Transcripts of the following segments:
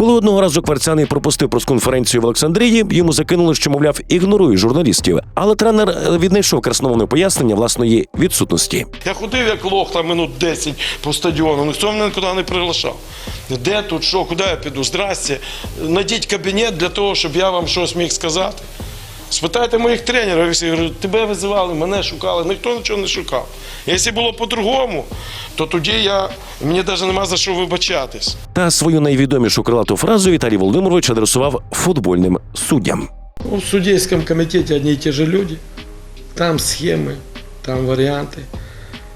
Коли одного разу кварцяний пропустив прес-конференцію в Олександрії, йому закинули, що мовляв ігнорує журналістів. Але тренер е, віднайшов красномовне пояснення власної відсутності. Я ходив як лох там минут 10 по стадіону, ніхто мене нікуди не приглашав. Де тут, що, куди я піду? Здрасте. Найдіть кабінет для того, щоб я вам щось міг сказати. Спитайте моїх тренерів, я говорю, тебе визивали, мене шукали, ніхто нічого не шукав. Якщо було по-другому, то тоді я, мені навіть нема за що вибачатись. Та свою найвідомішу крилату фразу Віталій Володимирович адресував футбольним суддям. Ну, в судейском комитете одни и те же люди. Там схемы, там варианты,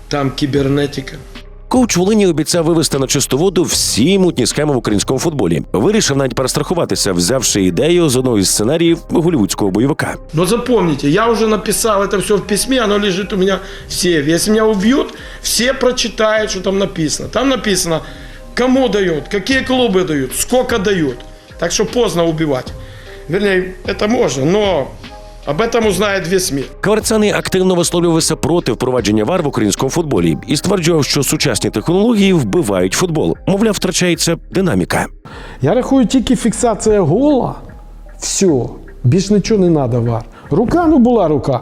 там кибернетика. Коуч Волині обіцяв вивести на чисту воду всі мутні схеми в українському футболі. Вирішив навіть перестрахуватися, взявши ідею з одного із сценаріїв голівудського бойовика. Но запомните, я уже написал это все в письме, оно лежит у меня в сейфе. Если меня убьют, все прочитают, что там написано. Там написано, кому дают, какие клубы дают, сколько дают. Так что поздно убивать. Вернее, это можно, но об этом узнает весь мир. Кварцяний активно висловлювався проти впровадження вар в українському футболі і стверджував, що сучасні технології вбивають футбол. Мовляв, втрачається динаміка. Я рахую, тільки фіксація гола. Все. Більш нічого не треба вар. Рука, ну була рука.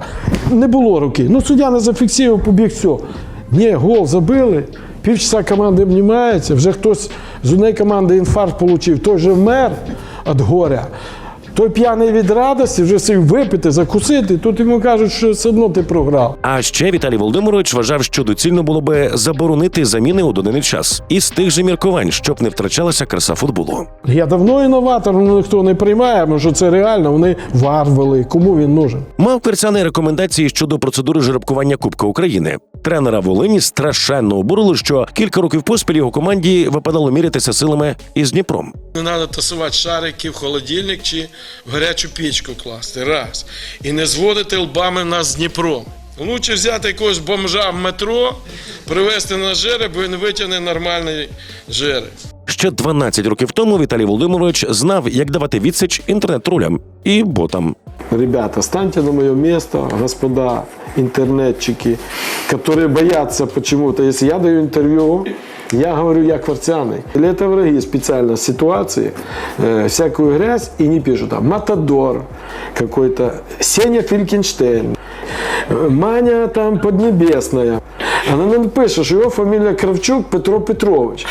Не було руки. Ну суддя не зафіксував, побіг, все. Ні, гол забили. Півчаса команда обнімається, вже хтось з однієї команди інфаркт отримав, той же вмер від горя. Той п'яний від радості, вже сів випити, закусити. Тут йому кажуть, що все одно ти програв. А ще Віталій Володимирович вважав, що доцільно було би заборонити заміни у даний час із тих же міркувань, щоб не втрачалася краса футболу. Я давно інноватор, ну ніхто не приймає, тому що це реально. Вони вар ввели. Кому він нужен? Мав Кварцяний рекомендації щодо процедури жеребкування Кубка України. Тренера Волині страшенно обурило, що кілька років поспіль його команді випадало мірятися силами із Дніпром. Не треба тасувати шарики в холодильник чи в гарячу пічку класти. Раз. І не зводити лбами нас з Дніпром. Лучше взяти якогось бомжа в метро, привезти на жереб, бо він витягне нормальний жереб. Ще 12 років тому Віталій Володимирович знав, як давати відсіч інтернет-тролям і ботам. Ребята, станьте на мое место, господа интернетчики, которые боятся почему-то. Если я даю интервью, я говорю, я кварцяный. Или это враги специально ситуации, э, всякую грязь и не пишут там Матадор какой-то, Сеня Фелькенштейн, э, Маня там Поднебесная. Она нам пише, що його фамілія Кравчук Петро Петрович.